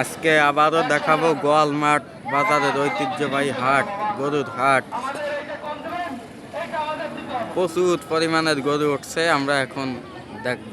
আজকে আবারও দেখাবো গোয়াল মাঠ বাজারের ঐতিহ্যবাহী হাট, গরুর হাট। প্রচুর পরিমাণের গরু উঠছে, আমরা এখন দেখব।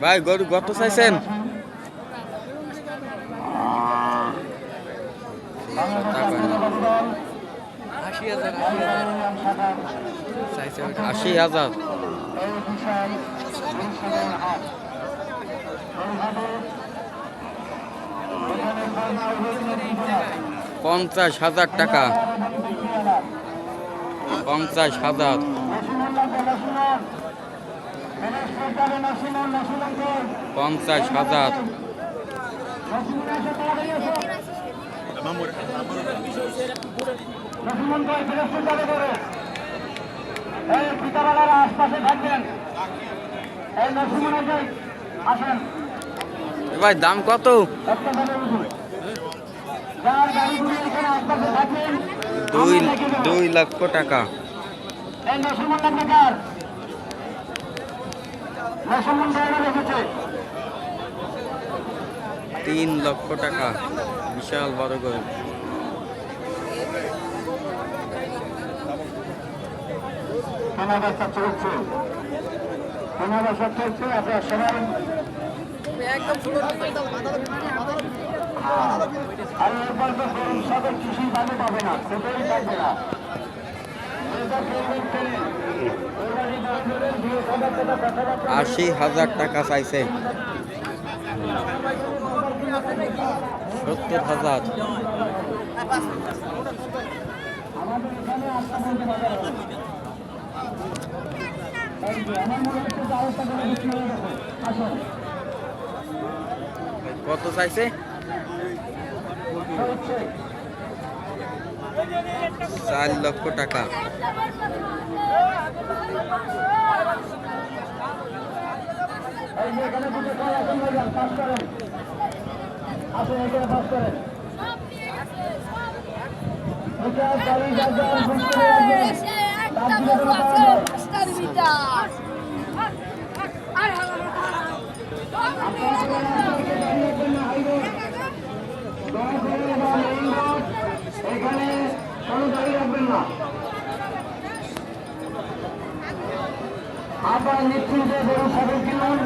ভাই গরু কত চাইছেন? বাংলাদেশ আশি হাজার। পঞ্চাশ হাজার বিধান পঞ্চাশ হাজার। পঞ্চাশ হাজার। আশপাশে থাকবেন। এই নসিমনাকে আসেন। ভাই দাম কত? দুই দুই লক্ষ টাকা। এই রেখেছে। তিন লক্ষ টাকা। বিশাল বড় গরু। আর এরপর তো গরম ভালো পাবে না সেটাই থাকবে না। কথাবার্তা আশি হাজার টাকা চাইছে। সত্তর হাজার। কত চাইছে? চার লক্ষ টাকা। এখানে দুটো কল আসুন ভাইজান পাস করেন আসুন এখানে পাস করেন। এখানে কোনো গাড়ি রাখবেন না আপনার নিশ্চিন্তে গরু সাথে কিনুন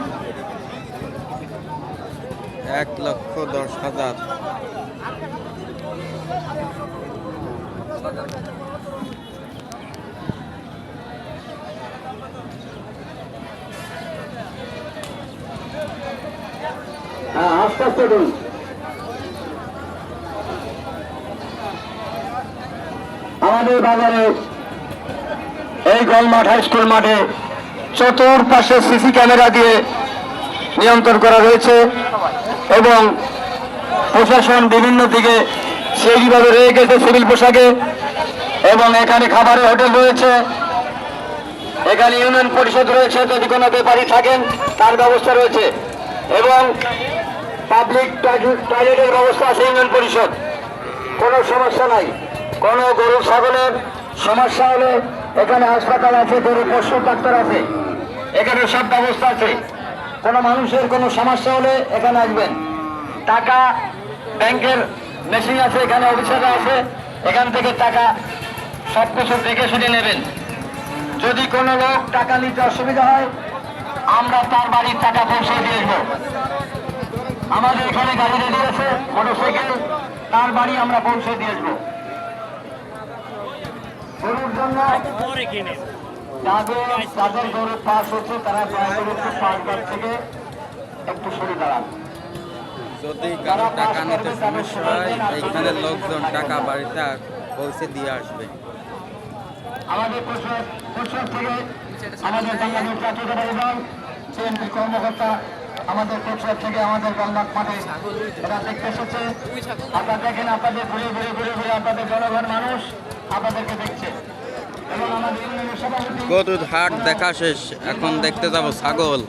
এক লক্ষ দশ হাজার। হ্যাঁ আস্তে আস্তে আমাদের বাজারে এই গোলমাঠ হাই স্কুল মাঠে চতুর্পাশে সিসি ক্যামেরা দিয়ে নিয়ন্ত্রণ করা রয়েছে এবং প্রশাসন বিভিন্ন দিকে সেইভাবে রয়ে গেছে সিভিল পোশাকে এবং এখানে খাবারের হোটেল রয়েছে। এখানে ইউনিয়ন পরিষদ রয়েছে, যদি কোনো ব্যাপারী থাকেন, তার ব্যবস্থা রয়েছে। এবং পাবলিক টয়লেটের ব্যবস্থা আছে ইউনিয়ন পরিষদ। কোনো সমস্যা নাই। কোনো গরু, ছাগলের সমস্যা হলে এখানে হাসপাতাল আছে, গরু, পশু, ডাক্তার আছে। এখানে সব ব্যবস্থা আছে। কোনো মানুষের কোনো সমস্যা হলে এখানে আসবেন? টাকা ব্যাংকের মেশিন আছে, এখানে অফিসাররা আছে, এখান থেকে টাকা সব কিছু দেখে শুনে নেবেন। যদি কোনো লোক টাকা নিতে অসুবিধা হয়, আমরা তার বাড়ির টাকা পৌঁছে দিয়ে দেবো আমাদের এখানে গাড়ি রেডি আছে, মোটরসাইকেল, তার বাড়ি আমরা পৌঁছে দিয়ে আসব। গরুর জন্য যাদের তাদের গরু পাস হচ্ছে তারা দয়া করে একটু থেকে একটু সরে দাঁড়ান। যদি কারও টাকা নিতে সমস্যা হয় এইখানে লোকজন টাকা বাড়িতে পৌঁছে দিয়ে আসবে। আমাদের পরিষদ থেকে আমাদের বাংলাদেশ কর্মকর্তা আমাদের পরিষদ থেকে আমাদের মাঠে এরা দেখতে এসেছে। আপনারা দেখেন আপনাদের ঘুরে ঘুরে ঘুরে ঘুরে আপনাদের জনগণ মানুষ আপনাদেরকে দেখছে। গরুর হাট দেখা শেষ এখন দেখতে যাব ছাগল।